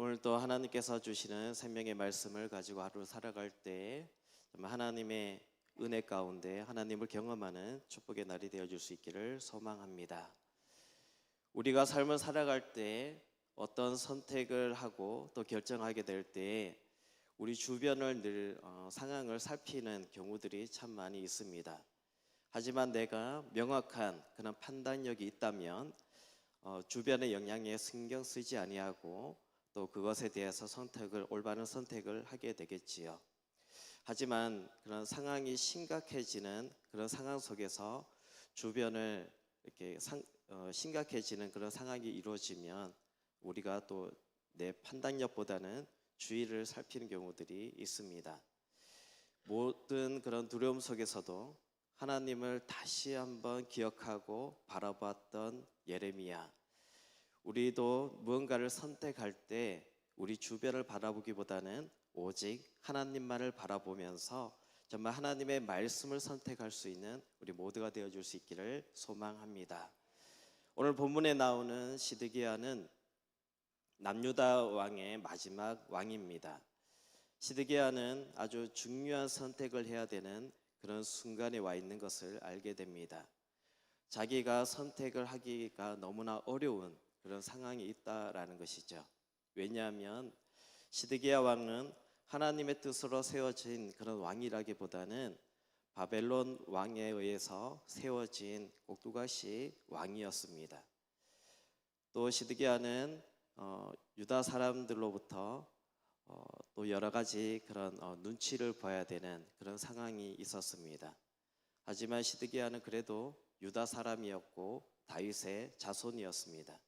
오늘도 하나님께서 주시는 생명의 말씀을 가지고 하루 살아갈 때 하나님의 은혜 가운데 하나님을 경험하는 축복의 날이 되어 줄 수 있기를 소망합니다. 우리가 삶을 살아갈 때 어떤 선택을 하고 또 결정하게 될 때 우리 주변을 늘 어, 상황을 살피는 경우들이 참 많이 있습니다. 하지만 내가 명확한 그런 판단력이 있다면 어, 주변의 영향에 신경 쓰지 아니하고 또 그것에 대해서 선택을 올바른 선택을 하게 되겠지요. 하지만 그런 상황이 심각해지는 그런 상황 속에서 주변을 이렇게 상, 어, 심각해지는 그런 상황이 이루어지면 우리가 또 내 판단력보다는 주의를 살피는 경우들이 있습니다. 모든 그런 두려움 속에서도 하나님을 다시 한번 기억하고 바라봤던 예레미야. 우리도 무언가를 선택할 때 우리 주변을 바라보기보다는 오직 하나님만을 바라보면서 정말 하나님의 말씀을 선택할 수 있는 우리 모두가 되어 줄 수 있기를 소망합니다. 오늘 본문에 나오는 시드기야는 남유다 왕의 마지막 왕입니다. 시드기야는 아주 중요한 선택을 해야 되는 그런 순간에 와 있는 것을 알게 됩니다. 자기가 선택을 하기가 너무나 어려운 그런 상황이 있다라는 것이죠. 왜냐하면 시드기야 왕은 하나님의 뜻으로 세워진 그런 왕이라기보다는 바벨론 왕에 의해서 세워진 꼭두가시 왕이었습니다. 또 시드기야는 어, 유다 사람들로부터 어, 또 여러 가지 그런 어, 눈치를 봐야 되는 그런 상황이 있었습니다. 하지만 시드기야는 그래도 유다 사람이었고 다윗의 자손이었습니다.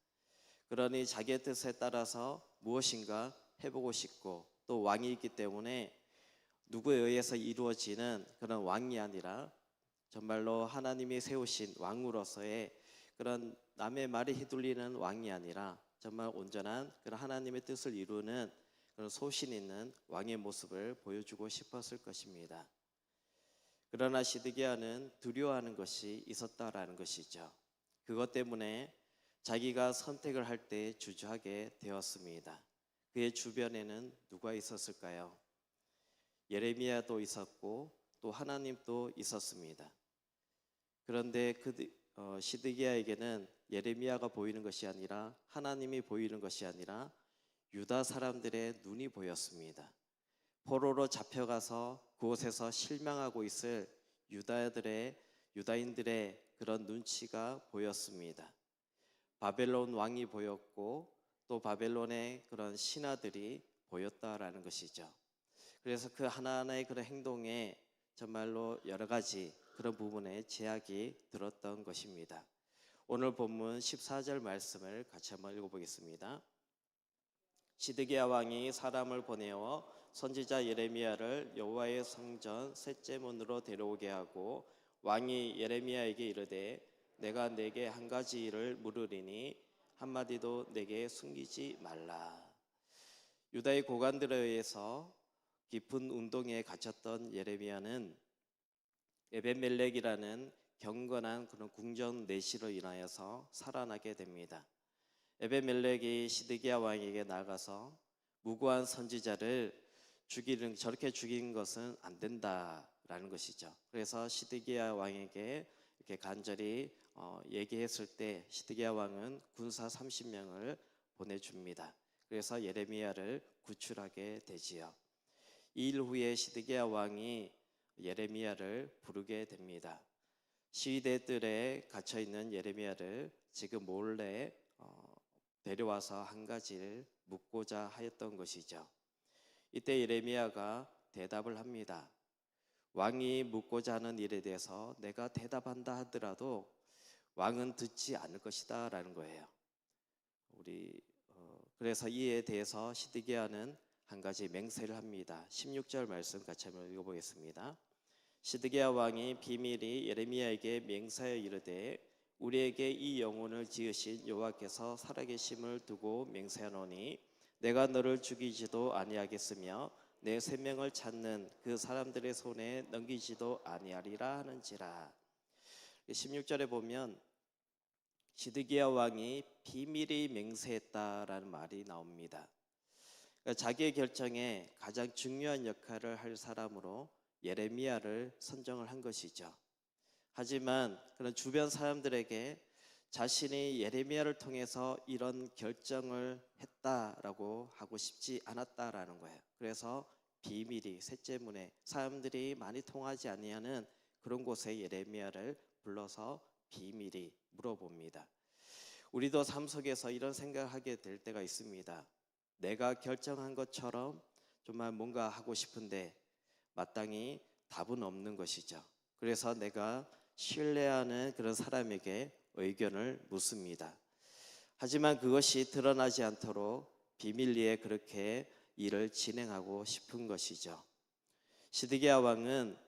그러니 자기의 뜻에 따라서 무엇인가 해보고 싶고 또 왕이 있기 때문에 누구에 의해서 이루어지는 그런 왕이 아니라 정말로 하나님이 세우신 왕으로서의 그런 남의 말에 휘둘리는 왕이 아니라 정말 온전한 그런 하나님의 뜻을 이루는 그런 소신 있는 왕의 모습을 보여주고 싶었을 것입니다. 그러나 시드기야는 두려워하는 것이 있었다라는 것이죠. 그것 때문에 자기가 선택을 할 때 주저하게 되었습니다. 그의 주변에는 누가 있었을까요? 예레미야도 있었고 또 하나님도 있었습니다. 그런데 그 어, 시드기야에게는 예레미야가 보이는 것이 아니라 하나님이 보이는 것이 아니라 유다 사람들의 눈이 보였습니다. 포로로 잡혀가서 그곳에서 실망하고 있을 유다들의 유다인들의 그런 눈치가 보였습니다. 바벨론 왕이 보였고 또 바벨론의 그런 신하들이 보였다라는 것이죠. 그래서 그 하나하나의 그런 행동에 정말로 여러 가지 그런 부분에 제약이 들었던 것입니다. 오늘 본문 14절 말씀을 같이 한번 읽어보겠습니다. 시드기야 왕이 사람을 보내어 선지자 예레미야를 여호와의 성전 셋째 문으로 데려오게 하고 왕이 예레미야에게 이르되 내가 내게 한 가지 일을 물으리니 한마디도 내게 숨기지 말라. 유다의 고관들에 의해서 깊은 운동에 갇혔던 예레미야는 에벤멜렉이라는 경건한 그런 궁전 내시로 인하여서 살아나게 됩니다. 에벤멜렉이 시드기야 왕에게 나가서 무고한 선지자를 죽이는 저렇게 죽인 것은 안 된다라는 것이죠. 그래서 시드기야 왕에게 이렇게 간절히 어, 얘기했을 때 시드기야 왕은 군사 30명을 보내줍니다. 그래서 예레미야를 구출하게 되지요. 이 일 후에 시드기야 왕이 예레미야를 부르게 됩니다. 시위대들에 갇혀 있는 예레미야를 지금 몰래 어, 데려와서 한 가지를 묻고자 하였던 것이죠. 이때 예레미야가 대답을 합니다. 왕이 묻고자 하는 일에 대해서 내가 대답한다 하더라도 왕은 듣지 않을 것이다라는 거예요. 우리 어, 그래서 이에 대해서 시드기야는 한 가지 맹세를 합니다. 16절 말씀 같이 한번 읽어보겠습니다. 시드기야 왕이 비밀이 예레미야에게 맹세하여 이르되 우리에게 이 영혼을 지으신 여호와께서 살아계심을 두고 맹세하노니 내가 너를 죽이지도 아니하겠으며 내 생명을 찾는 그 사람들의 손에 넘기지도 아니하리라 하는지라. 16절에 보면 시드기야 왕이 비밀이 맹세했다라는 말이 나옵니다. 그러니까 자기의 결정에 가장 중요한 역할을 할 사람으로 예레미야를 선정을 한 것이죠. 하지만 그런 주변 사람들에게 자신이 예레미야를 통해서 이런 결정을 했다라고 하고 싶지 않았다라는 거예요. 그래서 비밀이 셋째 문에 사람들이 많이 통하지 아니하는 그런 곳에 예레미야를 불러서 비밀이 물어봅니다. 우리도 삶 속에서 이런 생각을 하게 될 때가 있습니다. 내가 결정한 것처럼 정말 뭔가 하고 싶은데 마땅히 답은 없는 것이죠. 그래서 내가 신뢰하는 그런 사람에게 의견을 묻습니다. 하지만 그것이 드러나지 않도록 비밀리에 그렇게 일을 진행하고 싶은 것이죠. 시드기야 왕은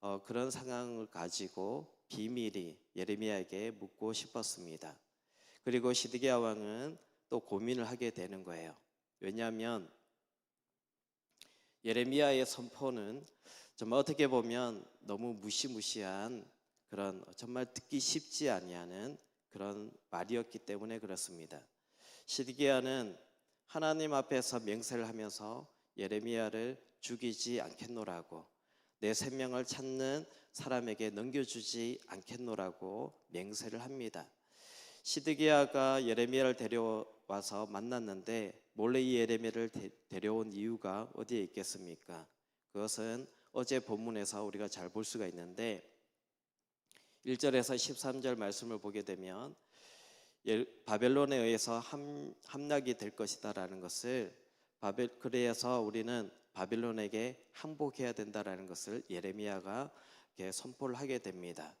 어, 그런 상황을 가지고 비밀이 예레미야에게 묻고 싶었습니다. 그리고 시드기야 왕은 또 고민을 하게 되는 거예요. 왜냐하면 예레미야의 선포는 정말 어떻게 보면 너무 무시무시한 그런 정말 듣기 쉽지 아니하는 그런 말이었기 때문에 그렇습니다. 시드기야는 하나님 앞에서 맹세를 하면서 예레미야를 죽이지 않겠노라고 내 생명을 찾는 사람에게 넘겨주지 않겠노라고 맹세를 합니다. 시드기야가 예레미야를 데려와서 만났는데 몰래 이 예레미야를 데- 데려온 이유가 어디에 있겠습니까? 그것은 어제 본문에서 우리가 잘 볼 수가 있는데 1절에서 13절 말씀을 보게 되면 예- 바벨론에 의해서 함, 함락이 될 것이다라는 것을 바벨 그래서 우리는 바벨론에게 항복해야 된다라는 것을 예레미야가 선포를 하게 됩니다.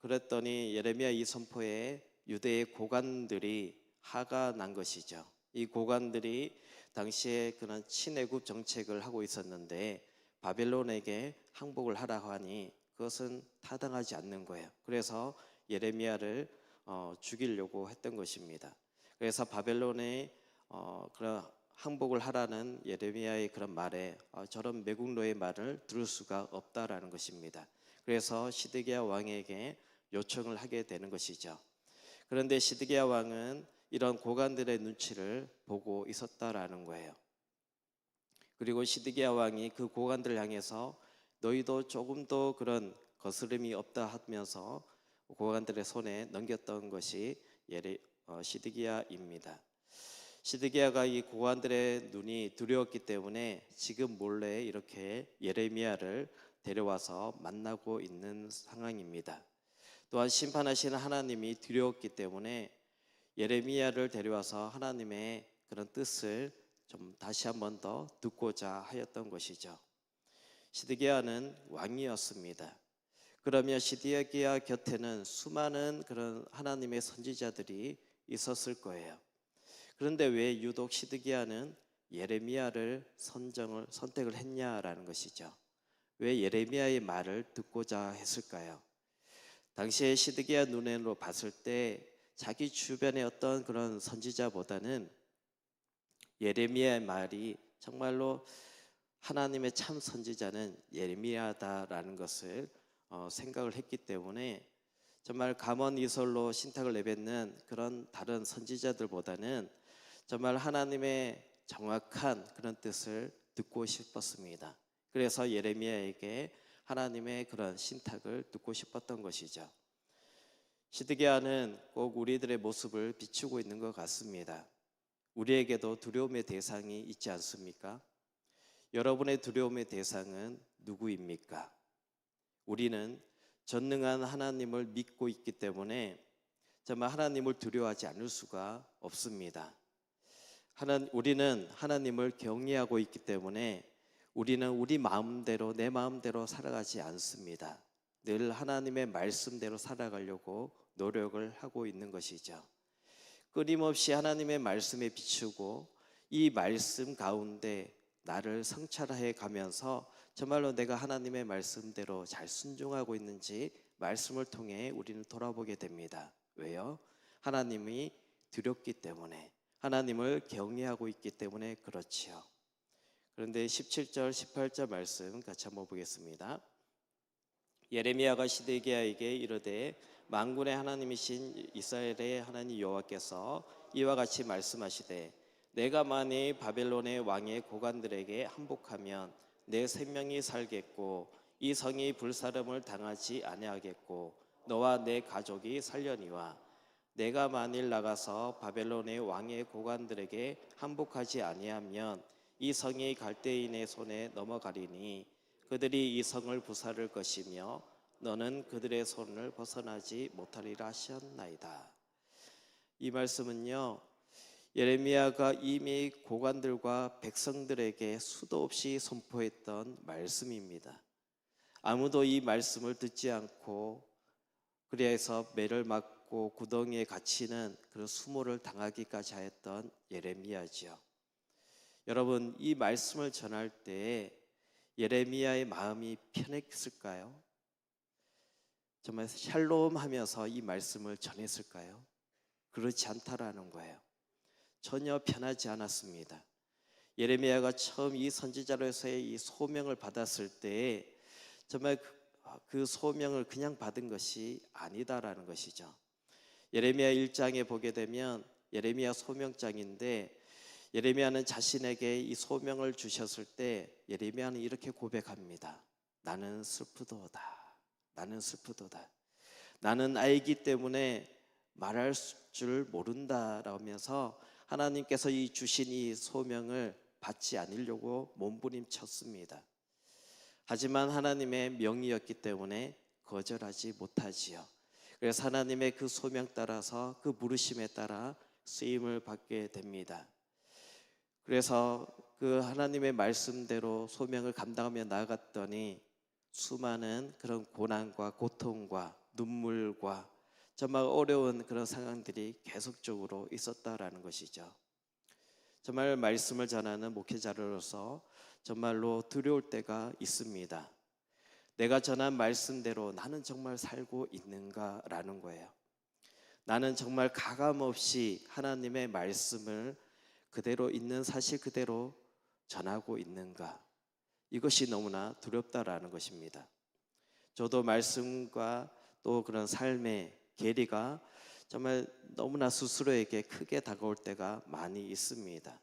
그랬더니 예레미야 이 선포에 유대의 고관들이 화가 난 것이죠. 이 고관들이 당시에 그런 친애국 정책을 하고 있었는데 바벨론에게 항복을 하라고 하니 그것은 타당하지 않는 거예요. 그래서 예레미야를 어, 죽이려고 했던 것입니다. 그래서 바벨론에 어, 그런 항복을 하라는 예레미야의 그런 말에 어, 저런 매국노의 말을 들을 수가 없다라는 것입니다. 그래서 시드기야 왕에게 요청을 하게 되는 것이죠. 그런데 시드기야 왕은 이런 고관들의 눈치를 보고 있었다라는 거예요. 그리고 시드기야 왕이 그 고관들을 향해서 너희도 조금 더 그런 거스름이 없다 하면서 고관들의 손에 넘겼던 것이 예레 어, 시드기야입니다. 시드기야가 이 고관들의 눈이 두려웠기 때문에 지금 몰래 이렇게 예레미야를 데려와서 만나고 있는 상황입니다. 또한 심판하시는 하나님이 두려웠기 때문에 예레미야를 데려와서 하나님의 그런 뜻을 좀 다시 한 번 더 듣고자 하였던 것이죠. 시드기야는 왕이었습니다. 그러면 시드기야 곁에는 수많은 그런 하나님의 선지자들이 있었을 거예요. 그런데 왜 유독 시드기야는 예레미야를 선정을 선택을 했냐라는 것이죠. 왜 예레미야의 말을 듣고자 했을까요? 당시에 시드기야 눈으로 봤을 때 자기 주변의 어떤 그런 선지자보다는 예레미야의 말이 정말로 하나님의 참 선지자는 예레미야다라는 것을 어, 생각을 했기 때문에 정말 감원 이설로 신탁을 내뱉는 그런 다른 선지자들보다는 정말 하나님의 정확한 그런 뜻을 듣고 싶었습니다. 그래서 예레미야에게 하나님의 그런 신탁을 듣고 싶었던 것이죠. 시드기야는 꼭 우리들의 모습을 비추고 있는 것 같습니다. 우리에게도 두려움의 대상이 있지 않습니까? 여러분의 두려움의 대상은 누구입니까? 우리는 전능한 하나님을 믿고 있기 때문에 정말 하나님을 두려워하지 않을 수가 없습니다. 하나, 우리는 하나님을 경외하고 있기 때문에 우리는 우리 마음대로 내 마음대로 살아가지 않습니다. 늘 하나님의 말씀대로 살아가려고 노력을 하고 있는 것이죠. 끊임없이 하나님의 말씀에 비추고 이 말씀 가운데 나를 성찰해 가면서 정말로 내가 하나님의 말씀대로 잘 순종하고 있는지 말씀을 통해 우리는 돌아보게 됩니다. 왜요? 하나님이 두렵기 때문에 하나님을 경외하고 있기 때문에 그렇지요. 그런데 17절, 18절 말씀 같이 한번 보겠습니다. 예레미야가 시데기야에게 이르되 만군의 하나님이신 이스라엘의 하나님 여호와께서 이와 같이 말씀하시되 내가 만일 바벨론의 왕의 고관들에게 항복하면 내 생명이 살겠고 이 성이 불사름을 당하지 아니하겠고 너와 내 가족이 살려니와 내가 만일 나가서 바벨론의 왕의 고관들에게 항복하지 아니하면 이 성이 갈대인의 손에 넘어가리니 그들이 이 성을 부사를 것이며 너는 그들의 손을 벗어나지 못하리라 하셨나이다. 이 말씀은요. 예레미야가 이미 고관들과 백성들에게 수도 없이 선포했던 말씀입니다. 아무도 이 말씀을 듣지 않고 그래서 매를 맞고 구덩이에 갇히는 그런 수모를 당하기까지 하였던 예레미야지요. 여러분 이 말씀을 전할 때 예레미야의 마음이 편했을까요? 정말 샬롬 하면서 이 말씀을 전했을까요? 그렇지 않다라는 거예요. 전혀 편하지 않았습니다. 예레미야가 처음 이 선지자로서의 이 소명을 받았을 때 정말 그- 그 소명을 그냥 받은 것이 아니다라는 것이죠. 예레미야 1장에 보게 되면 예레미야 소명장인데 예레미야는 자신에게 이 소명을 주셨을 때 예레미야는 이렇게 고백합니다. 나는 슬프도다. 나는 슬프도다. 나는 아이기 때문에 말할 줄 모른다라면서 하나님께서 이 주신 이 소명을 받지 않으려고 몸부림쳤습니다. 하지만 하나님의 명이었기 때문에 거절하지 못하지요. 그래서 하나님의 그 소명 따라서 그 부르심에 따라 쓰임을 받게 됩니다. 그래서 그 하나님의 말씀대로 소명을 감당하며 나아갔더니 수많은 그런 고난과 고통과 눈물과 정말 어려운 그런 상황들이 계속적으로 있었다라는 것이죠. 정말 말씀을 전하는 목회자로서 정말로 두려울 때가 있습니다. 내가 전한 말씀대로 나는 정말 살고 있는가라는 거예요. 나는 정말 가감 없이 하나님의 말씀을 그대로 있는 사실 그대로 전하고 있는가? 이것이 너무나 두렵다라는 것입니다. 저도 말씀과 또 그런 삶의 계리가 정말 너무나 스스로에게 크게 다가올 때가 많이 있습니다.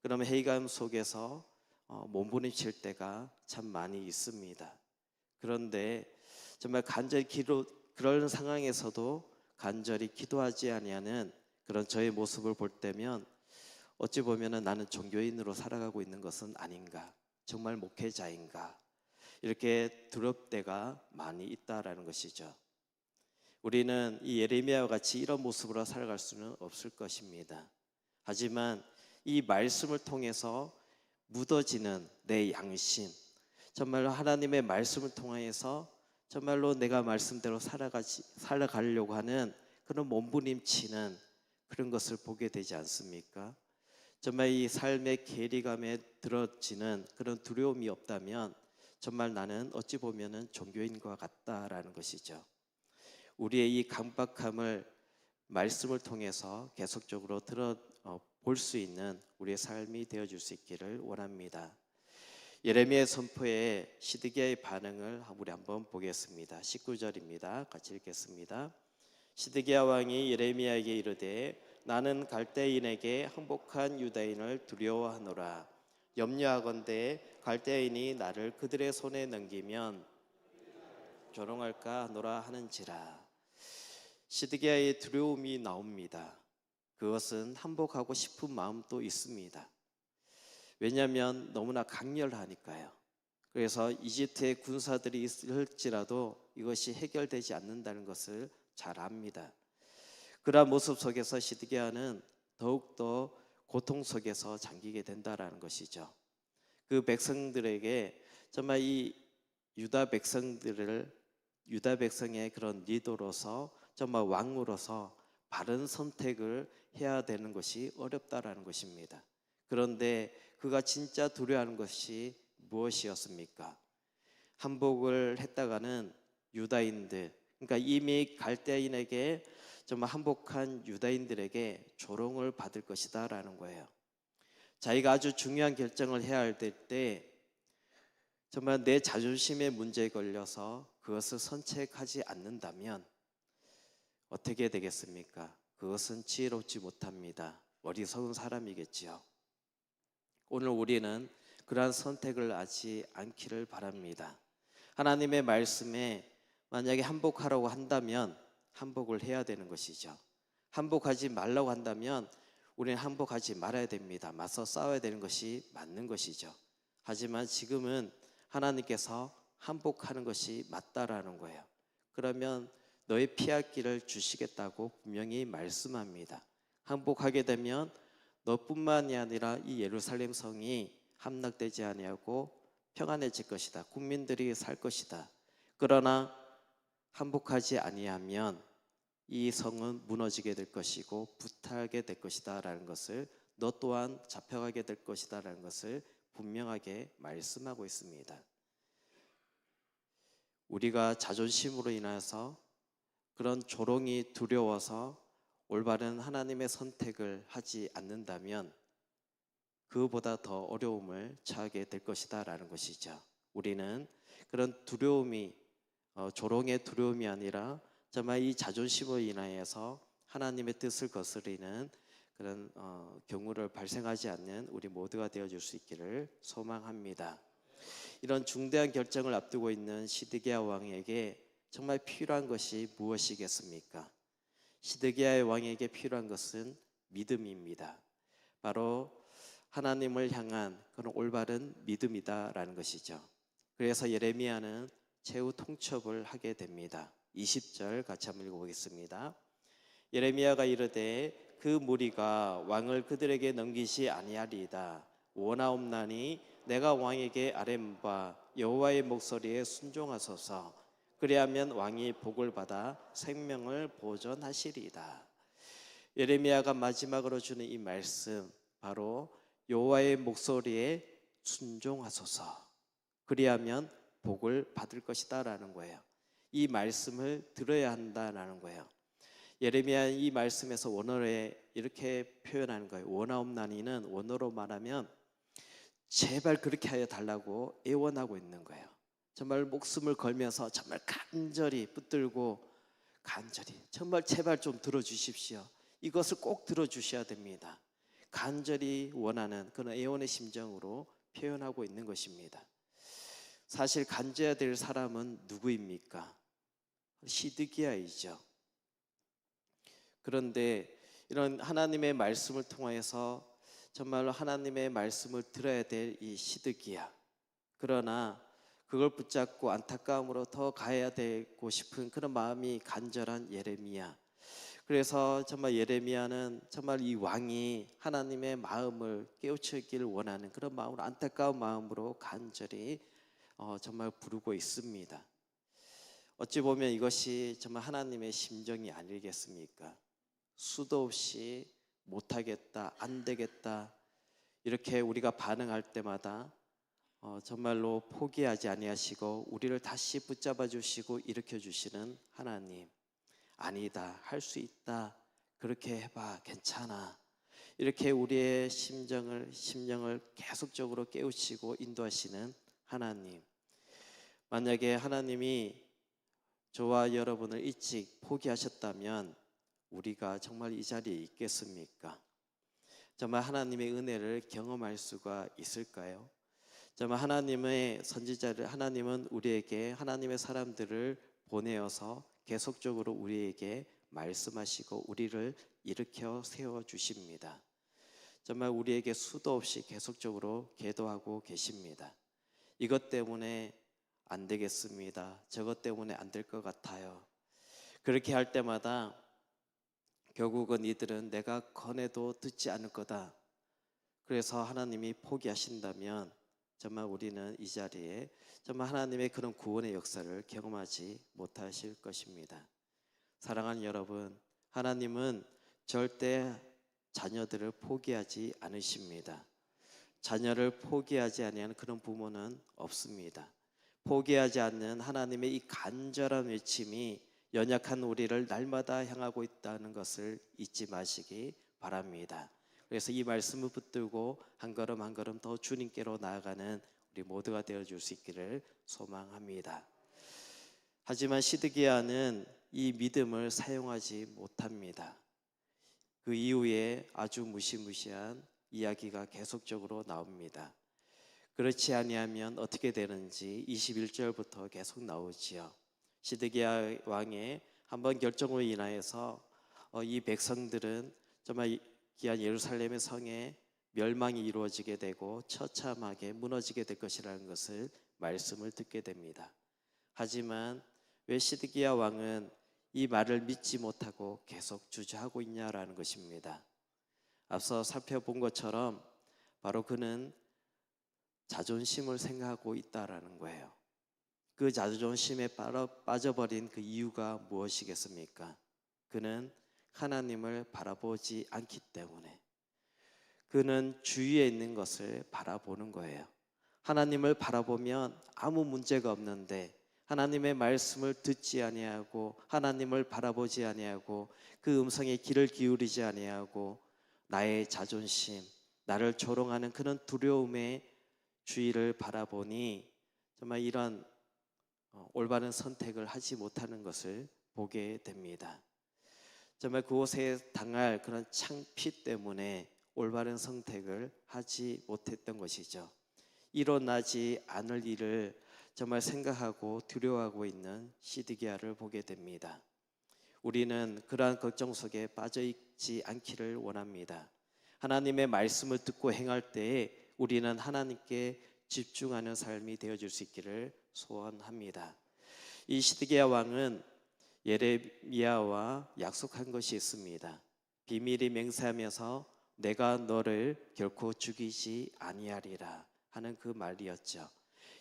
그러면 회의감 속에서 어, 몸부림칠 때가 참 많이 있습니다. 그런데 정말 간절히 기도 그런 상황에서도 간절히 기도하지 아니하는 그런 저의 모습을 볼 때면 어찌 보면은 나는 종교인으로 살아가고 있는 것은 아닌가? 정말 목회자인가? 이렇게 두렵 때가 많이 있다라는 것이죠. 우리는 이 예레미야와 같이 이런 모습으로 살아갈 수는 없을 것입니다. 하지만 이 말씀을 통해서 묻어지는 내 양심, 정말로 하나님의 말씀을 통하여서 정말로 내가 말씀대로 살아가지 살아가려고 하는 그런 몸부림치는 그런 것을 보게 되지 않습니까? 정말 이 삶의 계리감에 들어지는 그런 두려움이 없다면 정말 나는 어찌 보면은 종교인과 같다라는 것이죠. 우리의 이 강박함을 말씀을 통해서 계속적으로 들어 볼수 있는 우리의 삶이 되어 줄수 있기를 원합니다. 예레미야의 선포에 시드기야의 반응을 우리 한번 보겠습니다. 19절입니다. 같이 읽겠습니다. 시드기야 왕이 예레미야에게 이르되 나는 갈대인에게 항복한 유다인을 두려워하노라 염려하건대 갈대인이 나를 그들의 손에 넘기면 조롱할까 하노라 하는지라 시드기야의 두려움이 나옵니다. 그것은 항복하고 싶은 마음도 있습니다. 왜냐하면 너무나 강렬하니까요. 그래서 이집트의 군사들이 있을지라도 이것이 해결되지 않는다는 것을 잘 압니다. 그러한 모습 속에서 시드기야는 더욱더 고통 속에서 잠기게 된다라는 것이죠. 그 백성들에게 정말 이 유다 백성들을 유다 백성의 그런 리더로서 정말 왕으로서 바른 선택을 해야 되는 것이 어렵다라는 것입니다. 그런데 그가 진짜 두려워하는 것이 무엇이었습니까? 한복을 했다가는 유다인들, 그러니까 이미 갈대인에게 정말 한복한 유다인들에게 조롱을 받을 것이다라는 거예요. 자기가 아주 중요한 결정을 해야 할 때 정말 내 자존심의 문제에 걸려서 그것을 선택하지 않는다면 어떻게 되겠습니까? 그것은 지혜롭지 못합니다. 어리석은 사람이겠지요. 오늘 우리는 그러한 선택을 하지 않기를 바랍니다. 하나님의 말씀에 만약에 한복하라고 한다면 한복을 해야 되는 것이죠. 한복하지 말라고 한다면 우리는 한복하지 말아야 됩니다. 맞서 싸워야 되는 것이 맞는 것이죠. 하지만 지금은 하나님께서 한복하는 것이 맞다라는 거예요. 그러면 너의 피할 길을 주시겠다고 분명히 말씀합니다. 한복하게 되면 너뿐만이 아니라 이 예루살렘 성이 함락되지 아니하고 평안해질 것이다. 국민들이 살 것이다. 그러나 한복하지 아니하면 이 성은 무너지게 될 것이고 부탈하게 될 것이다라는 것을 너 또한 잡혀가게 될 것이다라는 것을 분명하게 말씀하고 있습니다. 우리가 자존심으로 인해서 그런 조롱이 두려워서 올바른 하나님의 선택을 하지 않는다면 그보다 더 어려움을 처하게 될 것이다라는 것이죠. 우리는 그런 두려움이 어, 조롱의 두려움이 아니라 정말 이 자존심으로 인하여서 하나님의 뜻을 거스리는 그런 어, 경우를 발생하지 않는 우리 모두가 되어줄 수 있기를 소망합니다. 이런 중대한 결정을 앞두고 있는 시드기야 왕에게 정말 필요한 것이 무엇이겠습니까? 시드기야의 왕에게 필요한 것은 믿음입니다. 바로 하나님을 향한 그런 올바른 믿음이다라는 것이죠. 그래서 예레미야는 최후 통첩을 하게 됩니다. 20절 같이 한번 읽어보겠습니다. 예레미야가 이르되 그 무리가 왕을 그들에게 넘기시 아니하리이다. 원하옵나니 내가 왕에게 아뢰바 여호와의 목소리에 순종하소서. 그리하면 왕이 복을 받아 생명을 보존하시리이다. 예레미야가 마지막으로 주는 이 말씀 바로 여호와의 목소리에 순종하소서. 그리하면 복을 받을 것이다라는 거예요. 이 말씀을 들어야 한다라는 거예요. 예레미야 이 말씀에서 원어에 이렇게 표현하는 거예요. 원하옵나니는 원어로 말하면 제발 그렇게 하여 달라고 애원하고 있는 거예요. 정말 목숨을 걸면서 정말 간절히 붙들고 간절히 정말 제발 좀 들어주십시오. 이것을 꼭 들어주셔야 됩니다. 간절히 원하는 그런 애원의 심정으로 표현하고 있는 것입니다. 사실 간져야 될 사람은 누구입니까? 시드기야이죠. 그런데 이런 하나님의 말씀을 통하여서 정말로 하나님의 말씀을 들어야 될 이 시드기야. 그러나 그걸 붙잡고 안타까움으로 더 가야 되고 싶은 그런 마음이 간절한 예레미야. 그래서 정말 예레미야는 정말 이 왕이 하나님의 마음을 깨우치기를 원하는 그런 마음으로 안타까운 마음으로 간절히 어, 정말 부르고 있습니다. 어찌 보면 이것이 정말 하나님의 심정이 아니겠습니까? 수도 없이 못하겠다, 안 되겠다 이렇게 우리가 반응할 때마다 어, 정말로 포기하지 아니하시고 우리를 다시 붙잡아 주시고 일으켜 주시는 하나님. 아니다, 할 수 있다, 그렇게 해 봐, 괜찮아. 이렇게 우리의 심정을 심령을 계속적으로 깨우치고 인도하시는 하나님. 만약에 하나님이 저와 여러분을 일찍 포기하셨다면 우리가 정말 이 자리에 있겠습니까? 정말 하나님의 은혜를 경험할 수가 있을까요? 정말 하나님의 선지자를 하나님은 우리에게 하나님의 사람들을 보내어서 계속적으로 우리에게 말씀하시고 우리를 일으켜 세워 주십니다. 정말 우리에게 수도 없이 계속적으로 계도하고 계십니다. 이것 때문에 안 되겠습니다. 저것 때문에 안 될 것 같아요. 그렇게 할 때마다 결국은 이들은 내가 권해도 듣지 않을 거다. 그래서 하나님이 포기하신다면 정말 우리는 이 자리에 정말 하나님의 그런 구원의 역사를 경험하지 못하실 것입니다. 사랑하는 여러분, 하나님은 절대 자녀들을 포기하지 않으십니다. 자녀를 포기하지 아니하는 그런 부모는 없습니다. 포기하지 않는 하나님의 이 간절한 외침이 연약한 우리를 날마다 향하고 있다는 것을 잊지 마시기 바랍니다. 그래서 이 말씀을 붙들고 한 걸음 한 걸음 더 주님께로 나아가는 우리 모두가 되어 줄 수 있기를 소망합니다. 하지만 시드기야는 이 믿음을 사용하지 못합니다. 그 이후에 아주 무시무시한 이야기가 계속적으로 나옵니다. 그렇지 아니하면 어떻게 되는지 21절부터 계속 나오지요. 시드기야 왕의 한번 결정으로 인하여서 어, 이 백성들은 정말 이 귀한 예루살렘의 성에 멸망이 이루어지게 되고 처참하게 무너지게 될 것이라는 것을 말씀을 듣게 됩니다. 하지만 왜 시드기야 왕은 이 말을 믿지 못하고 계속 주저하고 있냐라는 것입니다. 앞서 살펴본 것처럼 바로 그는 자존심을 생각하고 있다라는 거예요. 그 자존심에 빠져- 빠져버린 그 이유가 무엇이겠습니까? 그는 하나님을 바라보지 않기 때문에 그는 주위에 있는 것을 바라보는 거예요. 하나님을 바라보면 아무 문제가 없는데 하나님의 말씀을 듣지 아니하고 하나님을 바라보지 아니하고 그 음성에 귀를 기울이지 아니하고 나의 자존심, 나를 조롱하는 그런 두려움의 주위를 바라보니 정말 이런 어, 올바른 선택을 하지 못하는 것을 보게 됩니다. 정말 그곳에 당할 그런 창피 때문에 올바른 선택을 하지 못했던 것이죠. 일어나지 않을 일을 정말 생각하고 두려워하고 있는 시드기야를 보게 됩니다. 우리는 그러한 걱정 속에 빠져 있지 않기를 원합니다. 하나님의 말씀을 듣고 행할 때에 우리는 하나님께 집중하는 삶이 되어줄 수 있기를 소원합니다. 이 시드기야 왕은 예레미야와 약속한 것이 있습니다. 비밀이 맹세하면서 내가 너를 결코 죽이지 아니하리라 하는 그 말이었죠.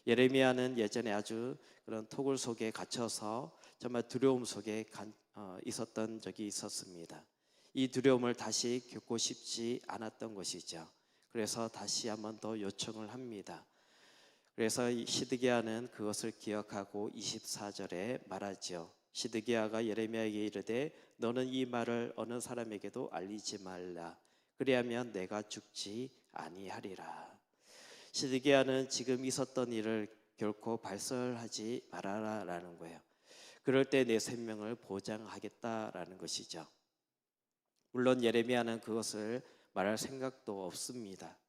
예레미야는 예전에 아주 그런 토굴 속에 갇혀서 정말 두려움 속에 간- 어, 있었던 적이 있었습니다. 이 두려움을 다시 겪고 싶지 않았던 것이죠. 그래서 다시 한번 더 요청을 합니다. 그래서 이 시드기야는 그것을 기억하고 24절에 말하지요. 시드기야가 예레미야에게 이르되 너는 이 말을 어느 사람에게도 알리지 말라. 그리하면 내가 죽지 아니하리라. 시드기야는 지금 있었던 일을 결코 발설하지 말아라라는 거예요. 그럴 때 내 생명을 보장하겠다라는 것이죠. 물론 예레미야는 그것을 말할 생각도 없습니다.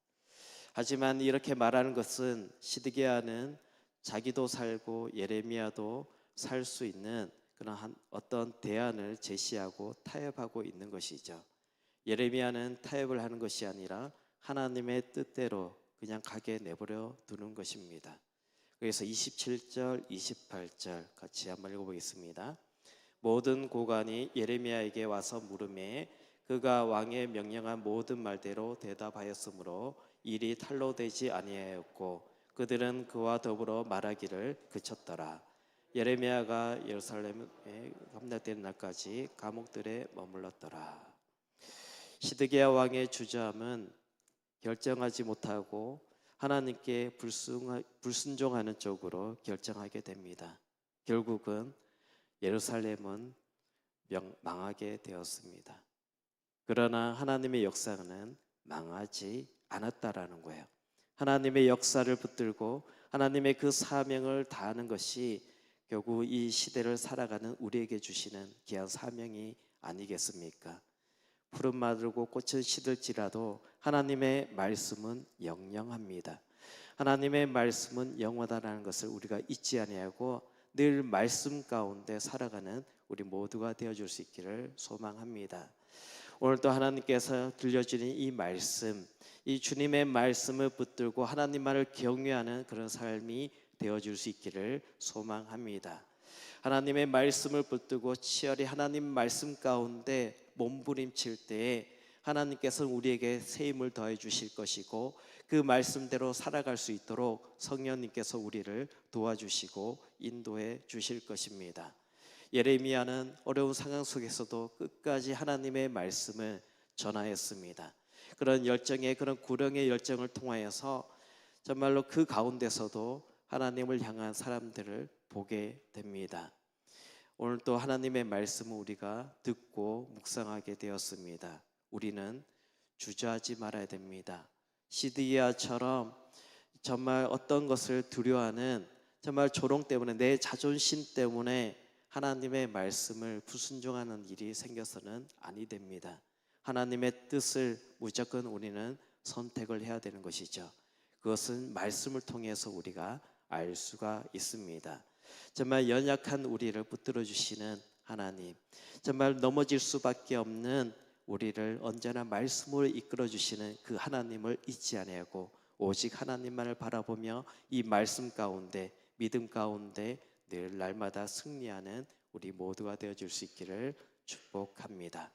하지만 이렇게 말하는 것은 시드기야는 자기도 살고 예레미야도 살 수 있는 그런 한 어떤 대안을 제시하고 타협하고 있는 것이죠. 예레미야는 타협을 하는 것이 아니라 하나님의 뜻대로 그냥 가게 내버려 두는 것입니다. 그래서 27절, 28절 같이 한번 읽어보겠습니다. 모든 고관이 예레미야에게 와서 물음에 그가 왕의 명령한 모든 말대로 대답하였으므로 일이 탈로 되지 아니하였고 그들은 그와 더불어 말하기를 그쳤더라. 예레미야가 예루살렘에 함락되는 날까지 감옥들에 머물렀더라. 시드기야 왕의 주저함은 결정하지 못하고 하나님께 불순하- 불순종하는 쪽으로 결정하게 됩니다. 결국은 예루살렘은 명- 망하게 되었습니다. 그러나 하나님의 역사는 망하지 않았다라는 거예요. 하나님의 역사를 붙들고 하나님의 그 사명을 다하는 것이 결국 이 시대를 살아가는 우리에게 주시는 귀한 사명이 아니겠습니까? 푸른 마르고 꽃은 시들지라도 하나님의 말씀은 영영합니다. 하나님의 말씀은 영원하다는 것을 우리가 잊지 아니하고 늘 말씀 가운데 살아가는 우리 모두가 되어 줄 수 있기를 소망합니다. 오늘도 하나님께서 들려주는 이 말씀, 이 주님의 말씀을 붙들고 하나님만을 경외하는 그런 삶이 되어 줄 수 있기를 소망합니다. 하나님의 말씀을 붙들고 치열히 하나님 말씀 가운데 몸부림칠 때에 하나님께서 우리에게 새 힘을 더해 주실 것이고 그 말씀대로 살아갈 수 있도록 성령님께서 우리를 도와주시고 인도해 주실 것입니다. 예레미야는 어려운 상황 속에서도 끝까지 하나님의 말씀을 전하였습니다. 그런 열정의 그런 구령의 열정을 통하여서 정말로 그 가운데서도 하나님을 향한 사람들을 보게 됩니다. 오늘 또 하나님의 말씀을 우리가 듣고 묵상하게 되었습니다. 우리는 주저하지 말아야 됩니다. 시드이아처럼 정말 어떤 것을 두려워하는 정말 조롱 때문에 내 자존심 때문에 하나님의 말씀을 불순종하는 일이 생겨서는 아니 됩니다. 하나님의 뜻을 무조건 우리는 선택을 해야 되는 것이죠. 그것은 말씀을 통해서 우리가 알 수가 있습니다. 정말 연약한 우리를 붙들어 주시는 하나님, 정말 넘어질 수밖에 없는 우리를 언제나 말씀으로 이끌어 주시는 그 하나님을 잊지 아니하고 오직 하나님만을 바라보며 이 말씀 가운데 믿음 가운데 늘 날마다 승리하는 우리 모두가 되어 줄 수 있기를 축복합니다.